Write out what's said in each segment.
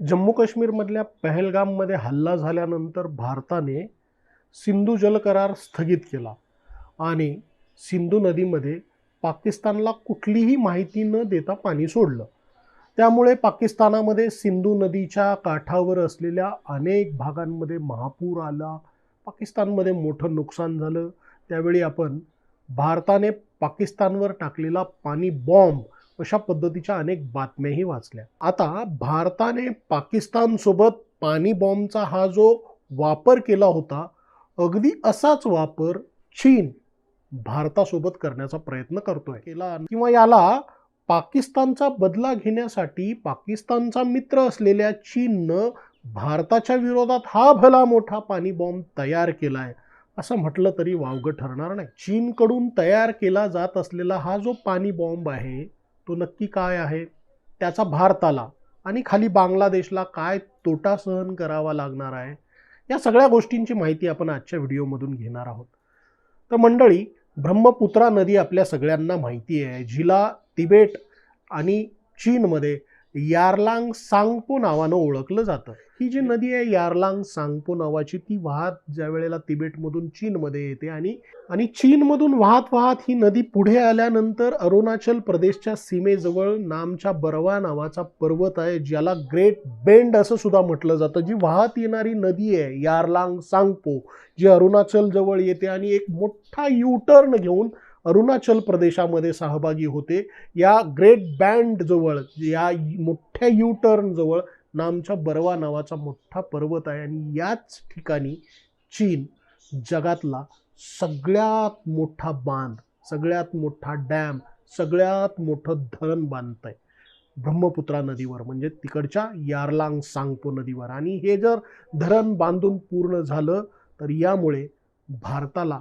जम्मू काश्मीरमधल्या पहलगाममध्ये हल्ला झाल्यानंतर भारताने सिंधू जल करार स्थगित केला आणि सिंधू नदीमध्ये पाकिस्तानला कुठलीही माहिती न देता पाणी सोडलं. त्यामुळे पाकिस्तानामध्ये सिंधू नदीच्या काठावर असलेल्या अनेक भागांमध्ये महापूर आला. पाकिस्तानमध्ये मोठं नुकसान झालं. त्यावेळी आपण भारताने पाकिस्तानवर टाकलेला पाणी बॉम्ब अशा पद्धतीच्या अनेक बातम्याही वाचल्या. आता भारताने पाकिस्तानसोबत पाणी बॉम्बचा हा जो वापर केला होता अगदी असाच वापर चीन भारतासोबत करण्याचा प्रयत्न करतोय. केला किंवा याला पाकिस्तानचा बदला घेण्यासाठी पाकिस्तानचा मित्र असलेल्या चीननं भारताच्या विरोधात हा भला मोठा पाणी बॉम्ब तयार केलाय असं म्हटलं तरी वावगं ठरणार नाही. चीनकडून तयार केला जात असलेला हा जो पाणी बॉम्ब आहे तो नक्की काय आहे? त्याचा भारताला आणि खाली बांगलादेशला काय तोटा सहन करावा लागणार आहे? या सगळ्या गोष्टींची माहिती आपण आजच्या व्हिडिओमधून घेणार आहोत. तर मंडळी ब्रह्मपुत्रा नदी आपल्या सगळ्यांना माहिती आहे. जिला तिबेट आणि चीनमध्ये यारलांग सांगपो नावानं ओळखलं जातं. ही जी नदी आहे यारलांग सांगपो नावाची ती वाहत ज्या वेळेला तिबेटमधून चीनमध्ये येते आणि आणि चीनमधून वाहत वाहत ही नदी पुढे आल्यानंतर अरुणाचल प्रदेशच्या सीमेजवळ नामच्या बरवा नावाचा पर्वत आहे ज्याला ग्रेट बेंड असं सुद्धा म्हटलं जातं. जी वाहत येणारी नदी आहे यारलांग सांगपो जी अरुणाचल जवळ येते आणि एक मोठा यू टर्न घेऊन अरुणाचल प्रदेशामध्ये सहभागी होते. या ग्रेट बँड जवळ या मोठ्या यू टर्न जवळ नामच्या बरवा नावाचा मोठा पर्वत आहे आणि याच ठिकाणी चीन जगातला सगळ्यात मोठा बांध सगळ्यात मोठा डॅम सगळ्यात मोठं धरण बांधत आहे ब्रह्मपुत्रा नदीवर म्हणजे तिकडच्या यारलांग सांगपो नदीवर. आणि हे जर धरण बांधून पूर्ण झालं तर यामुळे भारताला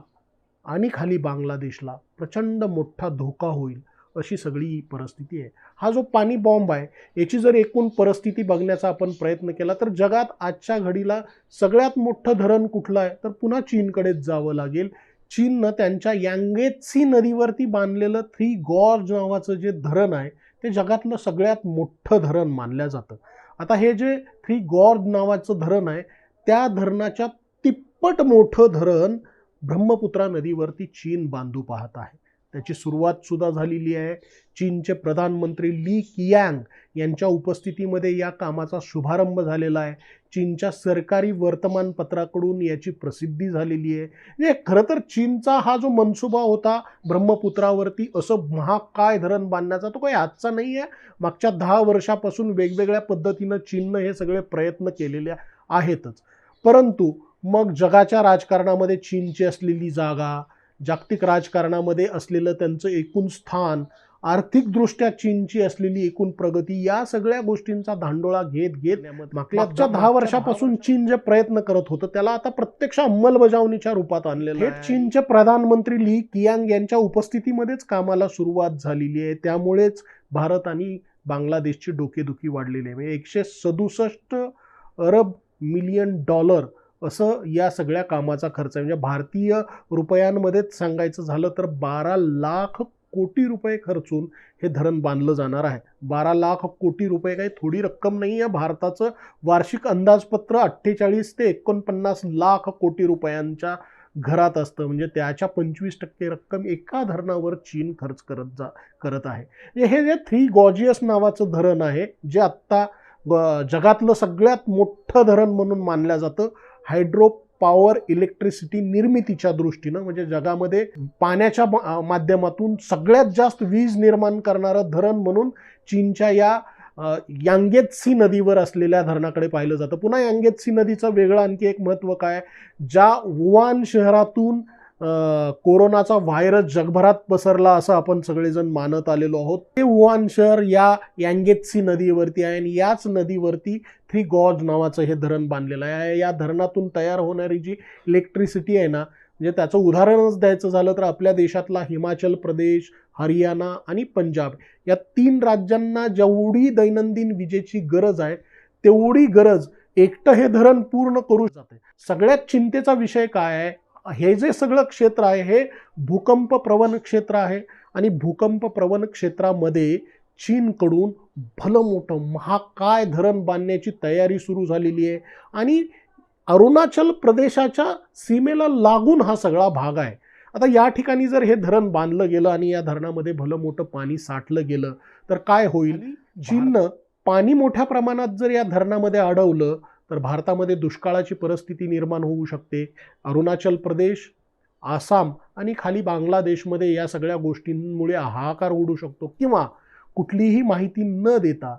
आणि खाली बांगलादेशला प्रचंड मोठा धोका होईल अशी सगळी परिस्थिती आहे. हा जो पाणी बॉम्ब आहे याची जर एकूण परिस्थिती बघण्याचा आपण प्रयत्न केला तर जगात आजच्या घडीला सगळ्यात मोठं धरण कुठलं आहे? तर पुन्हा चीनकडेच जावं लागेल. चीननं त्यांच्या यांगेत्सी नदीवरती बांधलेलं थ्री गॉर्ज नावाचं जे धरण आहे ते जगातलं सगळ्यात मोठं धरण मानलं जातं. आता हे जे थ्री गॉर्ज नावाचं धरण आहे त्या धरणाच्या तिप्पट मोठं धरण ब्रह्मपुत्रा नदीवरती चीन बांधू पाहत आहे. त्याची सुरुवात सुद्धा झालेली आहे. चीनचे प्रधानमंत्री ली कियांग यांच्या उपस्थितीमध्ये या कामाचा शुभारंभ झालेला आहे. चीनच्या सरकारी वर्तमानपत्राकडून याची प्रसिद्धी झालेली आहे. म्हणजे खरं तर चीनचा हा जो मनसुबा होता ब्रह्मपुत्रावरती असं महाकाय धरण बांधण्याचा तो काही आजचा नाही आहे मागच्या दहा वर्षापासून वेगवेगळ्या पद्धतीनं चीननं हे सगळे प्रयत्न केलेले आहेतच. परंतु मग जगाच्या राजकारणामध्ये चीनची असलेली जागा जागतिक राजकारणामध्ये असलेलं त्यांचं एकूण स्थान आर्थिकदृष्ट्या चीनची असलेली एकूण प्रगती या सगळ्या गोष्टींचा धांडोळा घेत घेत मागच्या दहा वर्षापासून चीन जे प्रयत्न करत होतं त्याला आता प्रत्यक्ष अंमलबजावणीच्या रूपात आणलेलं हे चीनचे प्रधानमंत्री ली कियांग यांच्या उपस्थितीमध्येच कामाला सुरुवात झालेली आहे. त्यामुळेच भारत आणि बांगलादेशची डोकेदुखी वाढलेली आहे. म्हणजे एकशे सदुसष्ट अरब मिलियन डॉलर असं या सगळ्या कामाचा खर्च आहे. म्हणजे भारतीय रुपयांमध्येच सांगायचं झालं तर बारा लाख कोटी रुपये खर्चून हे धरण बांधलं जाणार आहे. बारा लाख कोटी रुपये काही थोडी रक्कम नाही आहे. भारताचं वार्षिक अंदाजपत्र अठ्ठेचाळीस ते एकोणपन्नास लाख कोटी रुपयांच्या घरात असतं. म्हणजे त्याच्या पंचवीस टक्के रक्कम एका धरणावर चीन खर्च करत जा करत आहे. म्हणजे हे जे थ्री गॉजियस नावाचं धरण आहे जे आत्ता जगातलं सगळ्यात मोठं धरण म्हणून मानलं जातं हायड्रो पॉवर इलेक्ट्रिसिटी निर्मितीच्या दृष्टीनं म्हणजे जगामध्ये पाण्याच्या माध्यमातून सगळ्यात जास्त वीज निर्माण करणारं धरण म्हणून चीनच्या या यांगेत्सी नदीवर असलेल्या धरणाकडे पाहिलं जातं. पुन्हा यांगेत्सी नदीचं वेगळं आणखी एक महत्त्व काय? ज्या वुहान शहरातून कोरोनाचा व्हायरस जगभरात पसरला असं आपण सगळेजण मानत आलेलो आहोत. ते वुहान शहर या यांगेत्सी नदीवरती आहे आणि याच नदीवरती थ्री गॉज नावाचं हे धरण बांधलेलं आहे. या धरणातून तयार होणारी जी इलेक्ट्रिसिटी आहे ना म्हणजे त्याचं उदाहरणच द्यायचं झालं तर आपल्या देशातला हिमाचल प्रदेश हरियाणा आणि पंजाब या तीन राज्यांना जेवढी दैनंदिन विजेची गरज आहे तेवढी गरज एकटं हे धरण पूर्ण करू जाते सगळ्यात चिंतेचा विषय काय आहे? हे जे सगळं क्षेत्र आहे हे भूकंप प्रवण क्षेत्र आहे आणि भूकंप प्रवण क्षेत्रामध्ये चीनकडून भलं मोठं महाकाय धरण बांधण्याची तयारी सुरू झालेली आहे आणि अरुणाचल प्रदेशाच्या सीमेला लागून हा सगळा भाग आहे. आता या ठिकाणी जर हे धरण बांधलं गेलं आणि या धरणामध्ये भलं मोठं पाणी साठलं गेलं तर काय होईल? चीननं पाणी मोठ्या प्रमाणात जर या धरणामध्ये अडवलं तर भारतामध्ये दुष्काळाची परिस्थिती निर्माण होऊ शकते. अरुणाचल प्रदेश आसाम आणि खाली बांगलादेशमध्ये या सगळ्या गोष्टींमुळे हाहाकार उडू शकतो किंवा कुठलीही माहिती न देता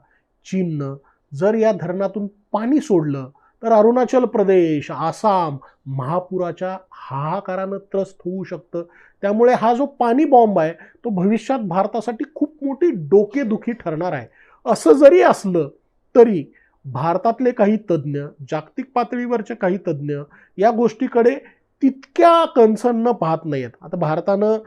चीननं जर या धरणातून पाणी सोडलं तर अरुणाचल प्रदेश आसाम महापुराच्या हाहाकारानं त्रस्त होऊ शकतं. त्यामुळे हा जो पाणी बॉम्ब आहे तो भविष्यात भारतासाठी खूप मोठी डोकेदुखी ठरणार आहे. असं जरी असलं तरी भारतातले काही तज्ज्ञ जागतिक पातळीवरचे काही तज्ज्ञ या गोष्टीकडे तितक्या कन्सर्न पाहत पाहत नाहीत आता भारतानं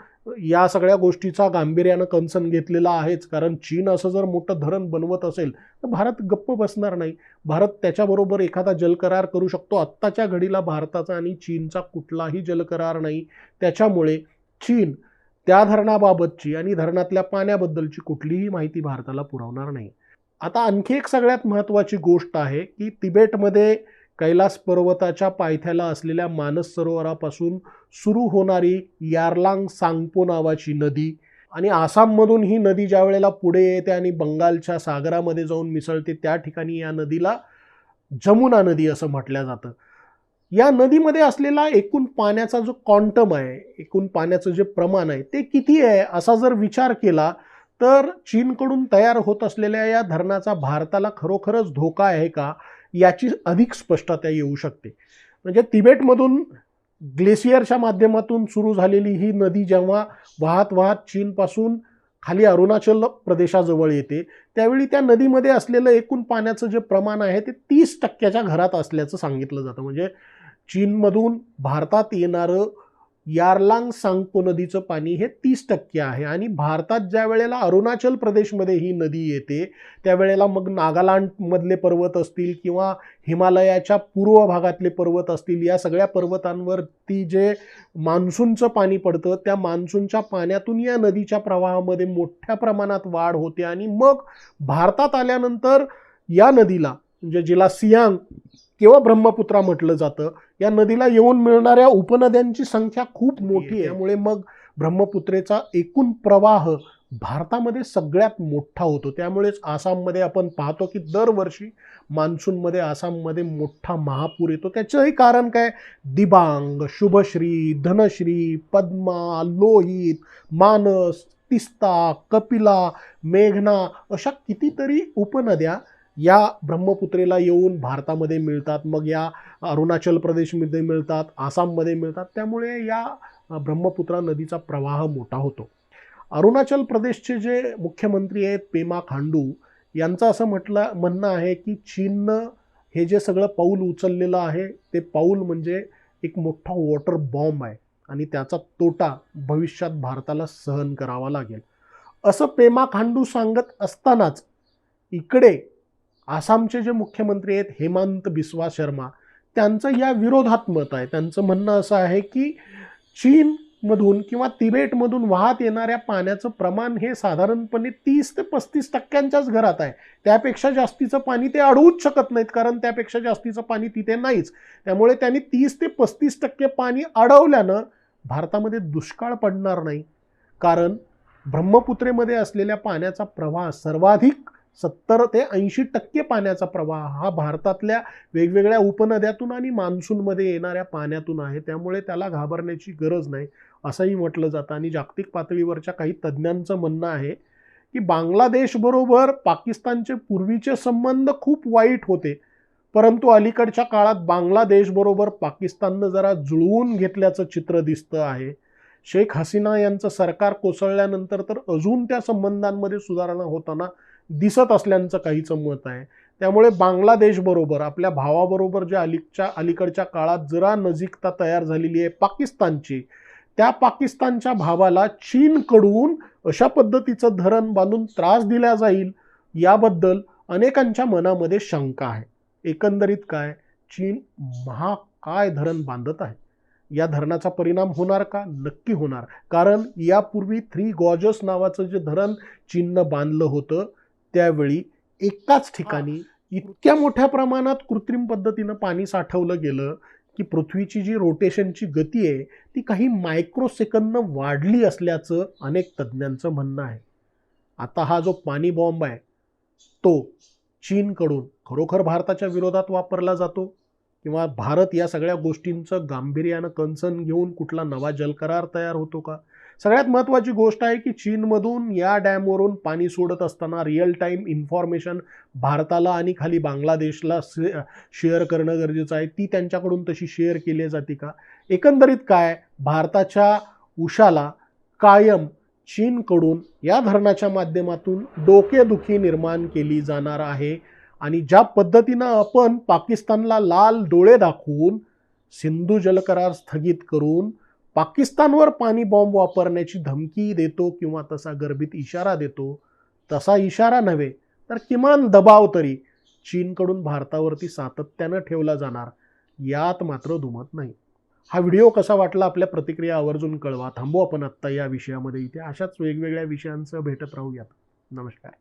या सगळ्या गोष्टीचा गांभीर्यानं कन्सर्न घेतलेला आहेच. कारण चीन असं जर मोठं धरण बनवत असेल तर भारत गप्प बसणार नाही. भारत त्याच्याबरोबर एखादा जलकरार करू शकतो. आत्ताच्या घडीला भारताचा आणि चीनचा कुठलाही जलकरार नाही. त्याच्यामुळे चीन त्या धरणाबाबतची आणि धरणातल्या पाण्याबद्दलची कुठलीही माहिती भारताला पुरवणार नाही. आता आणखी एक सगळ्यात महत्त्वाची गोष्ट आहे की तिबेटमध्ये कैलास पर्वताच्या पायथ्याला असलेल्या मानस सरोवरापासून सुरू होणारी यारलांग सांगपो नावाची नदी आणि आसाममधून ही नदी ज्या वेळेला पुढे येते आणि बंगालच्या सागरामध्ये जाऊन मिसळते त्या ठिकाणी या नदीला जमुना नदी असं म्हटलं जातं. या नदीमध्ये असलेला एकूण पाण्याचा जो क्वांटम आहे एकूण पाण्याचं जे प्रमाण आहे ते किती आहे? असा जर विचार केला तर चीनकडून तयार होत असलेल्या या धरणाचा भारताला खरोखरच धोका आहे का याची अधिक स्पष्टता येऊ शकते. म्हणजे तिबेटमधून ग्लेसियरच्या माध्यमातून सुरू झालेली ही नदी जेव्हा वाहत वाहत चीनपासून खाली अरुणाचल प्रदेशाजवळ येते त्यावेळी त्या नदीमध्ये असलेलं एकूण पाण्याचं जे प्रमाण आहे ते तीस टक्क्याच्या घरात असल्याचं सांगितलं जातं. म्हणजे चीनमधून भारतात येणारं यारलांग सांगपो नदीचं पाणी हे तीस टक्के आहे. आणि भारतात ज्या वेळेला अरुणाचल प्रदेशमध्ये ही नदी येते त्यावेळेला मग नागालँडमधले पर्वत असतील किंवा हिमालयाच्या पूर्व भागातले पर्वत असतील या सगळ्या पर्वतांवरती जे मान्सूनचं पाणी पडतं त्या मान्सूनच्या पाण्यातून या नदीच्या प्रवाहामध्ये मोठ्या प्रमाणात वाढ होते. आणि मग भारतात आल्यानंतर या नदीला म्हणजे जिला सियांग किंवा ब्रह्मपुत्रा म्हटलं जातं या नदीला येऊन मिळणाऱ्या उपनद्यांची संख्या खूप मोठी आहे. त्यामुळे मग ब्रह्मपुत्रेचा एकूण प्रवाह भारतामध्ये सगळ्यात मोठा होतो. त्यामुळेच आसाममध्ये आपण पाहतो की दरवर्षी मान्सूनमध्ये आसाममध्ये मोठा महापूर येतो. त्याचंही कारण काय? दिबांग शुभश्री धनश्री पद्मा लोहित मानस तिस्ता कपिला मेघना अशा कितीतरी उपनद्या या ब्रह्मपुत्रेला येऊन भारतामध्ये मिळतात मग या अरुणाचल प्रदेशमध्ये मिळतात आसाममध्ये मिळतात. त्यामुळे या ब्रह्मपुत्रा नदीचा प्रवाह मोठा होतो. अरुणाचल प्रदेशचे जे मुख्यमंत्री आहेत पेमा खांडू यांचं असं म्हटलं म्हणणं आहे की चीननं हे जे सगळं पाऊल उचललेलं आहे ते पाऊल म्हणजे एक मोठा वॉटर बॉम्ब आहे आणि त्याचा तोटा भविष्यात भारताला सहन करावा लागेल. असं पेमा खांडू सांगत असतानाच इकडे आसामचे जे मुख्यमंत्री आहेत हेमंत बिस्वा शर्मा त्यांचं या विरोधात मत आहे. त्यांचं म्हणणं असं आहे की चीनमधून किंवा तिबेटमधून वाहत येणाऱ्या पाण्याचं प्रमाण हे साधारणपणे तीस ते पस्तीस टक्क्यांच्याच घरात आहे. त्यापेक्षा जास्तीचं पाणी ते अडवूच शकत नाहीत कारण त्यापेक्षा जास्तीचं पाणी तिथे नाहीच. त्यामुळे त्यांनी तीस ते पस्तीस टक्के पाणी अडवल्यानं भारतामध्ये दुष्काळ पडणार नाही. कारण ब्रह्मपुत्रेमध्ये असलेल्या पाण्याचा प्रवाह सर्वाधिक सत्तर ते ऐंशी टक्के पाण्याचा प्रवाह हा भारतातल्या वेगवेगळ्या उपनद्यातून आणि मान्सूनमध्ये येणाऱ्या पाण्यातून आहे. त्यामुळे त्याला घाबरण्याची गरज नाही असंही म्हटलं जातं. आणि जागतिक पातळीवरच्या काही तज्ज्ञांचं म्हणणं आहे की बांगलादेशबरोबर पाकिस्तानचे पूर्वीचे संबंध खूप वाईट होते. परंतु अलीकडच्या काळात बांगलादेशबरोबर पाकिस्ताननं जरा जुळवून घेतल्याचं चित्र दिसतं आहे. शेख हसीना यांचं सरकार कोसळल्यानंतर तर अजून त्या संबंधांमध्ये सुधारणा होताना दिसत असल्याचं काहीचं मत आहे. त्यामुळे बांगलादेशबरोबर आपल्या भावाबरोबर जे अलीकच्या अलीकडच्या काळात जरा नजीकता तयार झालेली आहे पाकिस्तानची त्या पाकिस्तानच्या भावाला चीनकडून अशा पद्धतीचं धरण बांधून त्रास दिला जाईल याबद्दल अनेकांच्या मनामध्ये शंका आहे. एकंदरीत काय? चीन महाकाय धरण बांधत आहे? या धरणाचा परिणाम होणार का? नक्की होणार. कारण यापूर्वी थ्री गॉजस नावाचं जे धरण चीननं बांधलं होतं त्यावेळी एकाच ठिकाणी इतक्या मोठ्या प्रमाणात कृत्रिम पद्धतीनं पाणी साठवलं गेलं की पृथ्वीची जी रोटेशनची गती आहे ती काही मायक्रो सेकंदनं वाढली असल्याचं अनेक तज्ज्ञांचं म्हणणं आहे. आता हा जो पाणी बॉम्ब आहे तो चीनकडून खरोखर भारताच्या विरोधात वापरला जातो? किंवा भारत या सगळ्या गोष्टींचं गांभीर्यानं कन्सर्न घेऊन कुठला नवा जलकरार तयार होतो का? सगळ्यात महत्त्वाची गोष्ट आहे की चीनमधून या डॅमवरून पाणी सोडत असताना रिअल टाईम इन्फॉर्मेशन भारताला आणि खाली बांगलादेशला शेअर करणं गरजेचं आहे. ती त्यांच्याकडून तशी शेअर केली जाते का? एकंदरीत काय? भारताच्या उशाला कायम चीनकडून या धरणाच्या माध्यमातून डोकेदुखी निर्माण केली जाणार आहे. आणि ज्या पद्धतीनं आपण पाकिस्तानला लाल डोळे दाखवून सिंधू जलकरार स्थगित करून पाकिस्तानवर पाणी बॉम्ब वापरण्याची धमकी देतो किंवा तसा गर्भित इशारा देतो तसा इशारा नव्हे तर किमान दबाव तरी चीनकडून भारतावरती सातत्यानं ठेवला जाणार यात मात्र दुमत नाही. हा व्हिडिओ कसा वाटला आपल्या प्रतिक्रिया आवर्जून कळवा. थांबू आपण आत्ता या विषयामध्ये. इथे अशाच वेगवेगळ्या विषयांसह भेटत राहूयात. नमस्कार.